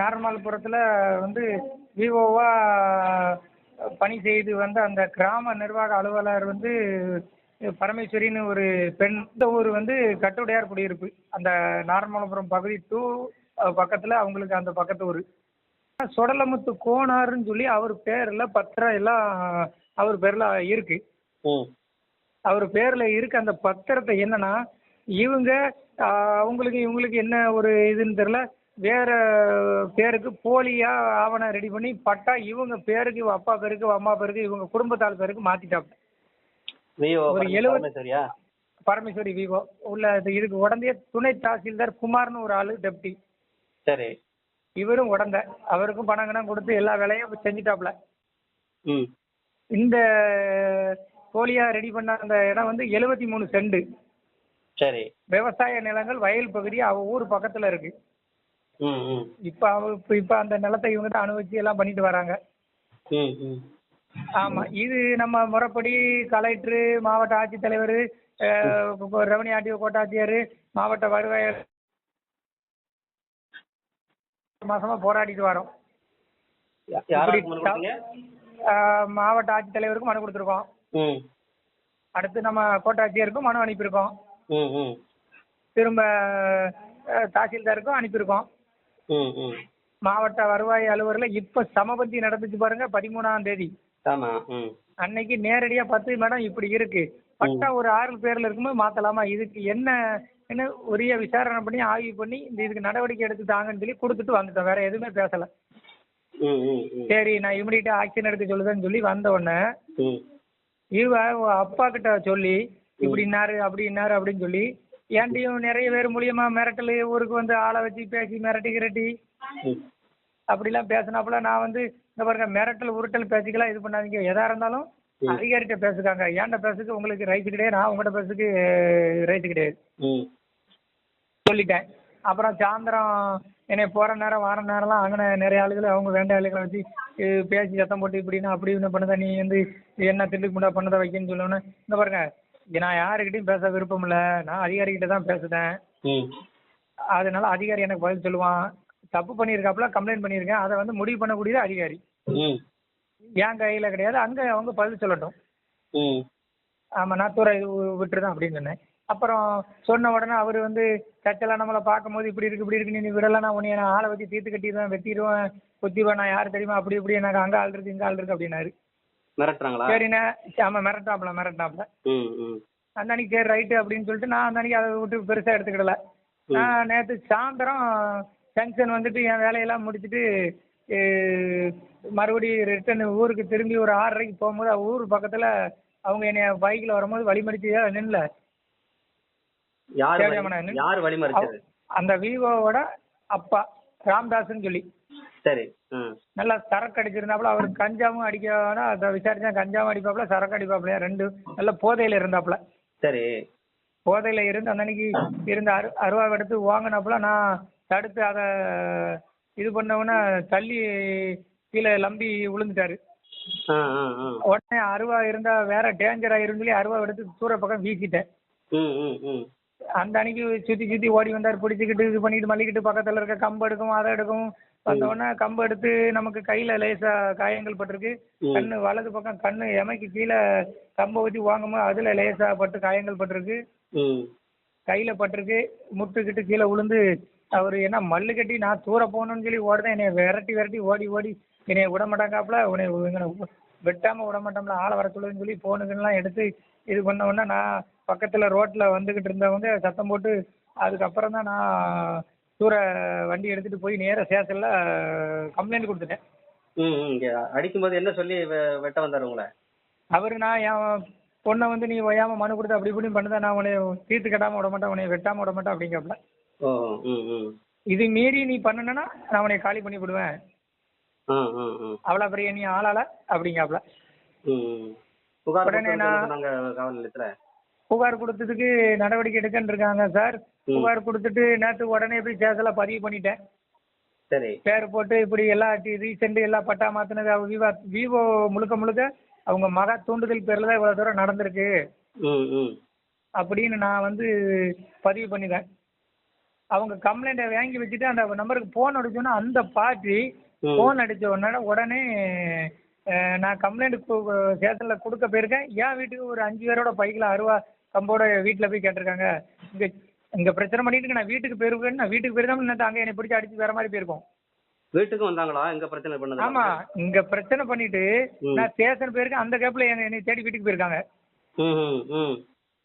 நார்மல்புரத்தில் வந்து விவோவா பணி செய்து வந்த அந்த கிராம நிர்வாக அலுவலர் வந்து பரமேஸ்வரின்னு ஒரு பெண் இந்த ஊர் வந்து கட்டுடையார் குடியிருப்பு. அந்த நார்மலபுரம் பகுதி டூ பக்கத்தில் அவங்களுக்கு அந்த பக்கத்து ஊர். சொடலமுத்து கோனாருன்னு சொல்லி அவர் பேரில் பத்திரம் எல்லாம் அவர் பேரில் இருக்கு. அவர் பேரில் இருக்க. அந்த பத்திரத்தை என்னன்னா இவங்க அவங்களுக்கு இவங்களுக்கு என்ன ஒரு இதுன்னு தெரியல. வேற பேருக்கு போலியா ஆவணம் ரெடி பண்ணி பட்டா இவங்க பேருக்கு இவ அப்பா பேருக்கு இவ அம்மா பேருக்கு இவங்க குடும்பத்தாள் பேருக்கு மாத்திட்டாங்க. விவோ ஒரு சரியா பரமேஸ்வரி விவோ. உள்ள இது இதுக்கு உடந்தைய துணை தாசில்தார் குமார்னு ஒரு ஆளு டெப்டி. சரி. இவரும் உடந்த. அவருக்கும் பணம் கணம் கொடுத்து எல்லா வேலையும் செஞ்சுட்டாப்ல. ம். இந்த போலியா ரெடி பண்ண அந்த இடம் வந்து எழுபத்தி மூணு செண்டு சரி. விவசாய நிலங்கள் வயல் பகுதி அவ ஊர் பக்கத்துல இருக்கு. இப்ப அவ இப்ப அந்த நிலத்தை இவங்க தான் அனுபவிச்சு எல்லாம் பண்ணிட்டு வராங்க. ஆமா இது நம்ம முறைப்படி கலெக்டர் மாவட்ட ஆட்சித்தலைவர் ரெவன்யூ ஆர்டிஓ கோட்டாட்சியர் மாவட்ட வருவாய் மாசமா போராடிட்டு வரோம். மாவட்ட ஆட்சித்தலைவருக்கும் மனு கொடுத்துருக்கோம். ம். அடுத்து நம்ம கோட்டாட்சியருக்கும் மனு அனுப்பியிருக்கோம். திரும்ப தாசில்தாருக்கும் அனுப்பியிருக்கோம். மாவட்ட வருவாய் அலுவலரில் இப்போ சமபந்தி நடந்துச்சு பாருங்க பதிமூணாம் தேதி. அன்னைக்கு நேரடியாக பத்து மேடம் இப்படி இருக்கு. பட்டா ஒரு ஆறு பேர்ல இருக்கும்போது மாத்தலாமா? இதுக்கு என்ன என்ன உரிய விசாரணை பண்ணி ஆய்வு பண்ணி இந்த இதுக்கு நடவடிக்கை எடுத்து தாங்கன்னு சொல்லி கொடுத்துட்டு வந்துட்டோம். வேற எதுவுமே பேசல. சரி நான் இமிடியட்டா ஆக்ஷன் எடுக்க சொல்லுதேன்னு சொல்லி வந்த உடனே இவ அப்பா கிட்ட சொல்லி இப்படின்னாரு அப்படின்னாரு அப்படின்னு சொல்லி ஏன்டியும் நிறைய பேர் மூலியமா மிரட்டல் ஊருக்கு வந்து ஆளை வச்சு பேசி மிரட்டி கிரட்டி. அப்படிலாம் பேசினாப்புல நான் வந்து இந்த பாருங்க மிரட்டல் உருட்டல் பேசிக்கலாம் இது பண்ணாதீங்க. எதா இருந்தாலும் அதிகாரிகிட்ட பேசுக்காங்க. ஏன்ட பேசுக்கு உங்களுக்கு ரைட்டு கிடையாது? நான் உங்கள்கிட்ட பேசுக்கு ரைட்டு eh, கிடையாது. ம் சொல்லிட்டேன். அப்புறம் சாயந்தரம் என்னை போகிற நேரம் வார நேரம்லாம் அங்கே நிறைய ஆளுகளை அவங்க வேண்ட ஆளுகளை வச்சு eh, பேசி சத்தம் போட்டு இப்படின்னா அப்படி இன்னும் பண்ணுதா நீ வந்து என்ன திண்டுக்கு முண்டா பண்ணதை வைக்கன்னு சொல்லணும்னு இந்த பாருங்க நான் யாருக்கிட்டையும் பேச விருப்பம் இல்லை நான் அதிகாரிகிட்ட தான் பேசுதேன். ம். அதனால அதிகாரி எனக்கு பதில் சொல்லுவான். தப்பு பண்ணியிருக்காப்புல கம்ப்ளைண்ட் பண்ணியிருக்கேன். அதை வந்து முடிவு பண்ணக்கூடியது அதிகாரி. என் கையில் கிடையாது. அங்கே அவங்க பதில் சொல்லட்டும். ம். ஆமாம் நான் தூர இது விட்டுருதான் அப்படின்னு சொன்னேன். அப்புறம் சொன்ன உடனே அவர் வந்து சச்செல்லாம் நம்மளை பார்க்கும்போது இப்படி இருக்கு இப்படி இருக்கு நீ விடலாம் நான் உன்னை நான் ஆளை வச்சு தீர்த்து கட்டிடுவேன் வெட்டிடுவேன் குத்திடுவேன். நான் யார் தெரியுமா? அப்படி இப்படி எனக்கு அங்கே ஆள் இருக்கு இங்கே ஆள் இருக்கு அப்படின்னாரு. மிரட்டுறாங்களா? சரிண்ணே. ஆமாம் மிரட்டாப்புல மிரட்டாப்புல. ம் ம். அந்த அன்னைக்கு சரி ரைட்டு அப்படின்னு சொல்லிட்டு நான் அந்த அன்னைக்கு அதை விட்டு பெருசாக எடுத்துக்கிடல. நான் நேற்று சாயந்தரம் ஜங்ஷன் வந்துட்டு என் வேலையெல்லாம் முடிச்சுட்டு மறுபடியும் ரிட்டர்ன் ஊருக்கு திரும்பி ஒரு ஆறரைக்கு போகும்போது ஊர் பக்கத்தில் அவங்க என்னை பைக்கில் வரும்போது வழிமறிச்சு நின்னல. யார் வழிமறிச்சது? அந்த விவோவோட அப்பா ராம்தாஸ்ன்னு சொல்லி. சரி. நல்லா சரக்கு அடிச்சிருந்தாப்புல அவர் கஞ்சாவும் அடிக்கனா அதை விசாரிச்சா கஞ்சாவும் அடிப்பாப்புல சரக்கு அடிப்பாப்புல ரெண்டு. நல்ல போதையில் இருந்தாப்புல. சரி. போதையில் இருந்து அந்த அன்னைக்கு இருந்த அரு அருவா எடுத்து வாங்கினாப்புல நான் தடுத்து அதை இது பண்ணவுடனே தள்ளி கீழே லம்பி விழுந்துட்டாரு உடனே அருவா இருந்தா வேற டேஞ்சர் ஆயிரும் சொல்லி அருவா எடுத்து தூர பக்கம் வீசிட்டேன். அந்த அன்னைக்கு சுத்தி சுத்தி ஓடி வந்தார் பிடிச்சிக்கிட்டு இது பண்ணிட்டு மல்லிக்கிட்டு பக்கத்துல இருக்க கம்பு எடுக்கும் அதை எடுக்கும் வந்த உடனே கம்பு எடுத்து நமக்கு கையில லேசா காயங்கள் பட்டிருக்கு. கண்ணு வலது பக்கம் கண்ணு எமைக்கு கீழே கம்பை ஊற்றி வாங்கும்போது அதுல லேசா பட்டு காயங்கள் பட்டிருக்கு. கையில பட்டிருக்கு முட்டுக்கிட்டு கீழே விழுந்து அவர் என்ன மல்லு கட்டி நான் தூர போகணும்னு சொல்லி ஓடுதேன் என்னை விரட்டி விரட்டி ஓடி ஓடி என்னை விட மாட்டாங்காப்புல உன்னை இவனை வெட்டாம விட மாட்டோம்ல ஆளை வர சொல்லுதுன்னு சொல்லி போனுக்குலாம் எடுத்து இது பண்ண உடனே நான் பக்கத்துல ரோட்ல வந்துகிட்டு இருந்தவங்க சத்தம் போட்டு அதுக்கப்புறம் தான் நான் தூர வண்டி எடுத்துட்டு போய் நேரா ஸ்டேஷன்ல கம்ப்ளைண்ட் கொடுத்துட்டேன். ம் ம் இங்க அடிக்கும்போது என்ன சொல்லி வெ- வெட்ட வந்தாரு உங்களை? அவரு நான் என் பொண்ணை வந்து நீ ஒய்யாம மனு கொடுத்து அப்படி இப்படி பண்ணுதா நான் உன்னை தீர்த்து கட்டாம விட மாட்டேன் உன்னை வெட்டாம விட மாட்டேன் அப்படிங்காப்புல ஓ ம் ம். இது மீறி நீ பண்ணுனா நான் உன்னை காலி பண்ணி விடுவேன். அவ்வளோ பெரிய நீ ஆளால அப்படிங்காப்புல ம் ம். புகார் உடனே நான்- சொன்னாங்க காவல் நிலையத்துல? புகார் கொடுத்ததுக்கு நடவடிக்கை எடுக்கன்னு இருக்காங்க சார். புகார் கொடுத்துட்டு நேற்று உடனே போய் ஸ்டேஷனில் பதிவு பண்ணிட்டேன். சரி. பேர் போட்டு இப்படி எல்லா ரீசெண்ட் எல்லாம் பட்டா மாத்தினது அவங்க விவா விவோ முழுக்க முழுக்க அவங்க மக தூண்டுதல் பேரில் தான் இவ்வளோ தூரம் நடந்திருக்கு. அப்படின்னு நான் வந்து பதிவு பண்ணிட்டேன். அவங்க கம்ப்ளைண்ட்டை வாங்கி வச்சுட்டு அந்த நம்பருக்கு ஃபோன் அடிச்சோன்னா அந்த பார்ட்டி. ஃபோன் அடிச்ச உடனே உடனே நான் கம்ப்ளைண்ட் ஸ்டேஷனில் கொடுக்க போயிருக்கேன். என் வீட்டுக்கு ஒரு அஞ்சு பேரோட பைக்கில் அருவா கம்போட வீட்டில் போய் கேட்டிருக்காங்க? இங்கே இங்கே பிரச்சனை பண்ணிட்டு நான் வீட்டுக்கு போயிருக்கேன். நான் வீட்டுக்கு போயிருந்தா நேற்று அங்கே என்னை பிடிச்சி அடிச்சு வேற மாதிரி போயிருக்கோம். வீட்டுக்கும் வந்தாங்களா? எங்க பிரச்சனை பண்ணது? ஆமா. இங்க பிரச்சனை பண்ணிட்டு. நான் ஸ்டேஷன் போயிருக்கேன். அந்த கேப்ல எங்க என்னை தேடி வீட்டுக்கு போயிருக்காங்க.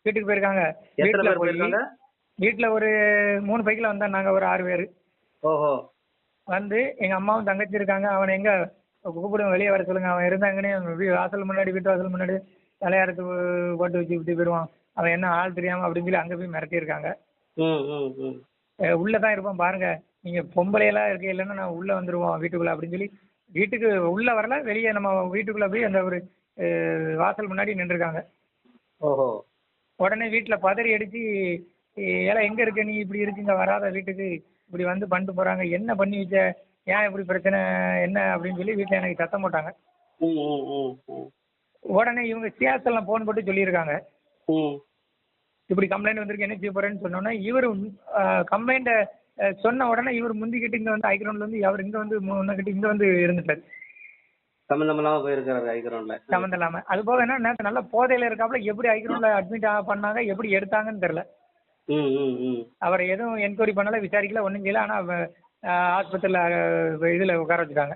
வீட்டுக்கு போயிருக்காங்க. வீட்டுல போயிருக்காங்க? வீட்டுல ஒரு மூணு பைக்கில் வந்தோம் நாங்க ஒரு ஆறு பேர். ஓஹோ. வந்து எங்க அம்மாவும் தங்கச்சி இருக்காங்க. அவனை எங்க கூப்பிடுங்க வெளியே வர சொல்லுங்க. அவன் இருந்தாங்கன்னே வீ- வாசல் முன்னாடி வீட்டு வாசல் முன்னாடி தலையாரத்து போட்டு வச்சு விட்டு போயிடுவான். அவன் என்ன ஆள் தெரியாம அப்படின்னு சொல்லி அங்க போய் மிரட்டி இருக்காங்க ம் ம் ம். அஹ் உள்ள தான் இருப்போம் பாருங்க. நீங்க பொம்பளையெல்லாம் இருக்க இல்லைன்னா நான் உள்ள வந்துருவோம் வீட்டுக்குள்ள அப்படின்னு சொல்லி வீட்டுக்கு உள்ள வரல வெளியே நம்ம வீட்டுக்குள்ள போய் அந்த ஒரு வாசல் முன்னாடி நின்றுருக்காங்க. ஓஹோ. உடனே வீட்டுல பதறி அடிச்சு ஏல எங்க இருக்க நீ? இப்படி இருக்குங்க வராத வீட்டுக்கு. இப்படி வந்து பண்ணிட்டு போறாங்க. என்ன பண்ணி வச்ச? ஏன் இப்படி பிரச்சனை என்ன அப்படின்னு சொல்லி வீட்டுல எனக்கு சத்தம் போட்டாங்க. உடனே இவங்க சியாசல்லாம் ஃபோன் போட்டு சொல்லியிருக்காங்க. இப்படி கம்ப்ளைண்ட் வந்திருக்கு என்ன செய்ய போறேன்னு சொன்னோன்னே இவர் கம்ப்ளைண்ட்டை சொன்ன உடனே இவர் முந்திக்கிட்டு இங்க வந்து ஐக்ரௌண்ட்ல வந்து அவர் இங்க வந்து முன்னக்கிட்டு இங்க வந்து இருந்துட்டாரு. சம்மந்தம் இல்லாம போயிருக்கிறாரு சம்மந்தம் அது போக என்ன நேத்து நல்ல போதையில இருக்காப்புல எப்படி ஐக்ரௌண்ட்ல அட்மிட் பண்ணாங்க எப்படி எடுத்தாங்கன்னு தெரியல. அவரை எதுவும் என்கொயரி பண்ணல விசாரிக்கல ஒன்றும் செய்யல. ஆனால் ஆஸ்பத்திரியில் இதில் உட்கார வச்சுட்டாங்க.